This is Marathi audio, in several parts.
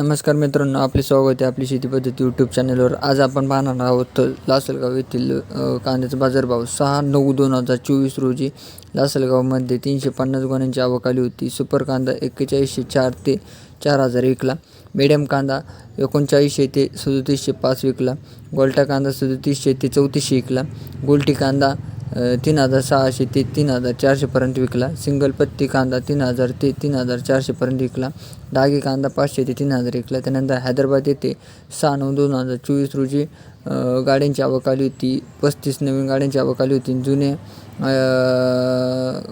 नमस्कार मित्रांनो आपले स्वागत आहे आपली शेती पद्धती यूट्यूब चॅनलवर आज आपण पाहणार आहोत लासलगाव येथील कांद्याचा बाजारभाव सहा नऊ दोन हजार चोवीस रोजी लासलगावमध्ये तीनशे पन्नास गुणांची आवक आली होती. सुपर कांदा एक्केचाळीसशे चार ते चार हजार विकला. मिडियम कांदा एकोणचाळीसशे ते सदोतीसशे पाच विकला. गोल्टा कांदा सदोतीसशे ते चौतीसशे विकला. गोलटी कांदा तीन हजार सहाशे ते तीन हजार चारशेपर्यंत विकला. सिंगल पत्ती कांदा तीन हजार ते तीन हजार चारशेपर्यंत विकला. डागी कांदा पाचशे ते तीन हजार विकला. त्यानंतर हैदराबाद येथे सहा नऊ दोन हजार चोवीस रोजी गाड्यांची आवक आली होती. पस्तीस नवीन गाड्यांची आवक आली होती. जुने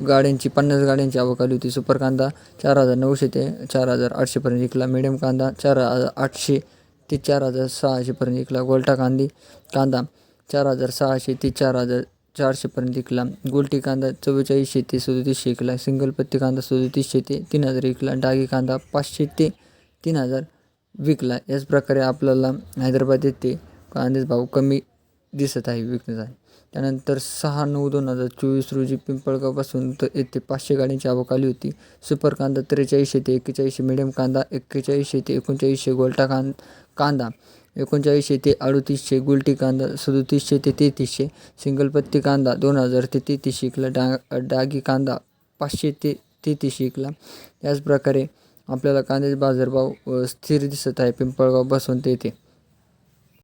गाड्यांची पन्नास गाड्यांची आवक आली होती. सुपर कांदा चार हजार नऊशे ते चार हजार आठशेपर्यंत विकला. मिडियम कांदा चार हजार आठशे ते चार हजार सहाशेपर्यंत विकला. गोल्टा कांदी कांदा चार हजार सहाशे ते चार हजार चारशेपर्यंत विकला. गोल्टी कांदा चव्वेचाळीसशे ते सदोतीसशे विकला सिंगल पत्ती कांदा सदोतीसशे ते तीन हजार विकला. डागी कांदा पाचशे ते तीन हजार विकला. याच प्रकारे आपल्याला हैदराबाद येथे कांद्याचा भाव कमी दिसत आहे विकण्याचा. त्यानंतर सहा नऊ दोन हजार चोवीस रोजी पिंपळगावपासून तर येथे पाचशे गाड्यांची आवक आली होती. सुपर कांदा त्रेचाळीसशे ते एक्केचाळीसशे मिडियम कांदा एक्केचाळीसशे ते एकोणचाळीसशे गोल्टा कां कांदा. एकोणचाळीसशे ते अडतीसशे गुलटी कांदा सदोतीसशे ते तेहतीसशे सिंगल पत्ती कांदा दोन हजार ते तेहतीसशे इकला डा डागी कांदा पाचशे ते तेहतीसशे इकला याचप्रकारे आपल्याला कांद्याचे बाजारभाव स्थिर दिसत आहे. पिंपळगाव बसवंत येथे